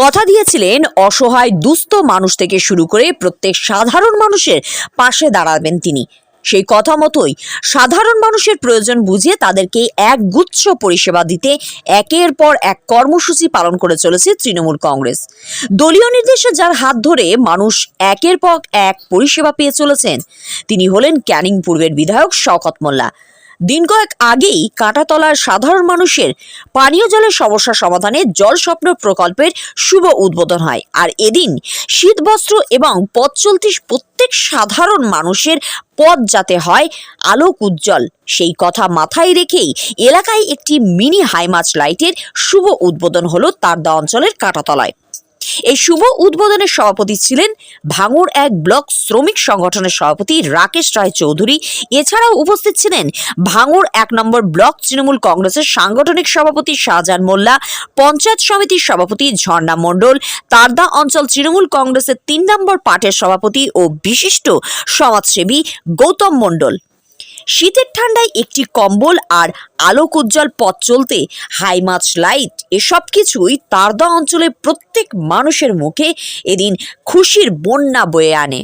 কথা দিয়েছিলেন, অসহায় দুস্থ মানুষ থেকে শুরু করে প্রত্যেক সাধারণ মানুষের পাশে দাঁড়াবেন তিনি। সেই কথা মতোই সাধারণ মানুষের প্রয়োজন বুঝে তাদেরকে এক গুচ্ছ পরিষেবা দিতে একের পর এক কর্মসূচি পালন করে চলেছে তৃণমূল কংগ্রেস। দলীয় নির্দেশে যার হাত ধরে মানুষ একের পর এক পরিষেবা পেয়ে চলেছেন, তিনি হলেন ক্যানিং পূর্বের বিধায়ক শওকত মোল্লা। দিন কয়েক আগেই কাঁটাতলার সাধারণ মানুষের পানীয় জলের সমস্যা সমাধানে জল স্বপ্ন প্রকল্পের শুভ উদ্বোধন হয়। আর এদিন শীতবস্ত্র এবং পথ চলতি প্রত্যেক সাধারণ মানুষের পথ যাতে হয়, আলোক উজ্জ্বল। সেই কথা মাথায় রেখেই এলাকায় একটি মিনি হাইমাচ লাইটের শুভ উদ্বোধন হলো তারদা অঞ্চলের কাঁটাতলায়। এই শুভ উদ্বোধনের সভাপতি ছিলেন ভাঙড় এক ব্লক শ্রমিক সংগঠনের সভাপতি রাকেশ রায় চৌধুরী এছাড়াও উপস্থিত ছিলেন ভাঙড় এক নম্বর ব্লক তৃণমূল কংগ্রেসের সাংগঠনিক সভাপতি শাহজাহান মোল্লা, পঞ্চায়েত সমিতির সভাপতি ঝর্ণা মণ্ডল, তারদা অঞ্চল তৃণমূল কংগ্রেসের তিন নম্বর পার্টের সভাপতি ও বিশিষ্ট সমাজসেবী গৌতম মণ্ডল। শীতের ঠান্ডায় একটি কম্বল আর আলোক উজ্জ্বল পথ চলতে হাই মাছ লাইট এসব কিছুই তারদা অঞ্চলের প্রত্যেক মানুষের মুখে এদিন খুশির বন্যা বয়ে আনে।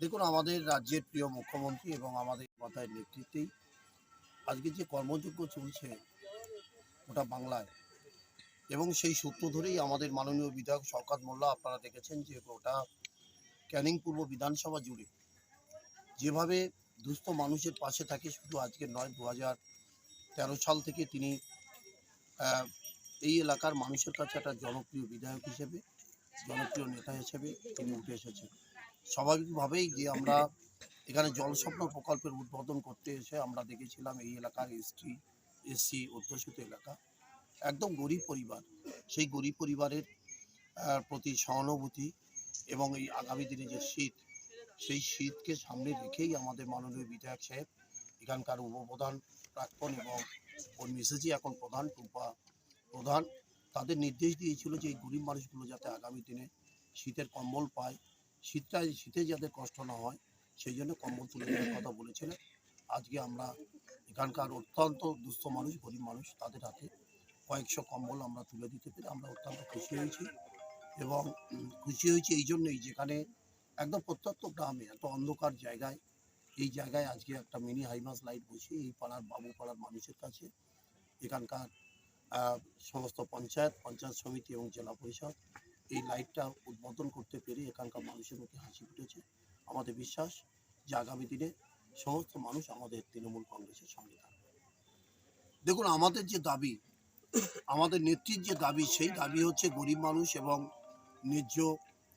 দেখুন, আমাদের রাজ্যের প্রিয় মুখ্যমন্ত্রী এবং আমাদের মাথায় নেতৃত্বেই আজকে যে কর্মযজ্ঞ চলছে ওটা বাংলায় এবং সেই সূত্র ধরেই আমাদের মাননীয় বিধায়ক শওকাত মোল্লা, আপনারা দেখেছেন যে ওটা ক্যানিং পূর্ব বিধানসভা জুড়ে। যেভাবে দুস্থ মানুষের পাশে থাকে, শুধু আজকে নয় দু তেরো সাল থেকে তিনি এই এলাকার মানুষের কাছে একটা জনপ্রিয় বিধায়ক হিসেবে, জনপ্রিয় নেতা হিসেবে তিনি উঠে এসেছেন। স্বাভাবিকভাবেই যে আমরা এখানে জলস্বপ্ন প্রকল্পের উদ্বোধন করতে এসে আমরা দেখেছিলাম এই এলাকার এসটি, এসসি অধ্যুষিত এলাকা। একদম গরিব পরিবার। সেই গরিব পরিবারের প্রতি সহানুভূতি এবং এই আগামী দিনে যে শীত, সেই শীতকে সামনে রেখেই আমাদের মাননীয় বিধায়ক সাহেব এখানকার উপপ্রধান প্রাক্তন এবং ওর মিসেসই এখন প্রধান, টুম্পা প্রধান। তাদের নির্দেশ দিয়েছিল যে এই গরিব মানুষগুলো যাতে আগামী দিনে শীতের কম্বল পায়। শীতটা, শীতে যাতে কষ্ট না হয়, সেই জন্য কম্বল তুলে দেওয়ার কথা বলেছিলেন। আজকে আমরা এখানকার অত্যন্ত দুস্থ মানুষ, গরিব মানুষ, তাদের হাতে কয়েকশো কম্বল আমরা তুলে দিতে পেরে আমরা অত্যন্ত খুশি হয়েছি এবং খুশি হয়েছি এই জন্যই যেখানে একদম প্রত্যন্ত গ্রামে, এত অন্ধকার জায়গায়, এই জায়গায় আজকে একটা মিনি হাইমাস লাইট বসিয়ে এই পাড়ার বাবু, পাড়ার মানুষের কাছে এখানকার সমস্ত পঞ্চায়েত পঞ্চায়েত সমিতি এবং জেলা পরিষদ এই লাইটটা উদ্বোধন করতে পেরে এখানকার মানুষের মুখে হাসি ফুটেছে। আমাদের বিশ্বাস যে আগামী দিনে সমস্ত মানুষ আমাদের তৃণমূল কংগ্রেসের সঙ্গে থাকবে। দেখুন, আমাদের যে দাবি আমাদের নেত্রীর যে দাবি, সেই দাবি হচ্ছে গরিব মানুষ এবং ন্যায্য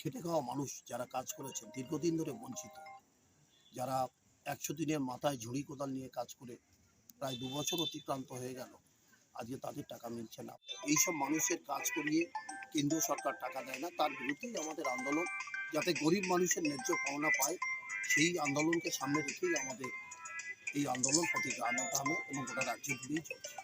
খেটে খাওয়া মানুষ যারা কাজ করেছেন, দীর্ঘদিন ধরে বঞ্চিত। যারা একশো দিনের মাথায় ঝুড়ি কোদাল নিয়ে কাজ করে প্রায় দু বছর অতিক্রান্ত হয়ে গেল, আজকে তাদের টাকা মিলছে না। এইসব মানুষের কাজ করিয়ে কেন্দ্রীয় সরকার টাকা দেয় না, তার বিরুদ্ধেই আমাদের আন্দোলন, যাতে গরিব মানুষের ন্যায্য পাওনা পায়, সেই আন্দোলনকে সামনে রেখেই আমাদের এই আন্দোলন প্রতি গ্রামে গ্রামে এবং গোটা রাজ্য জুড়েই চলছে।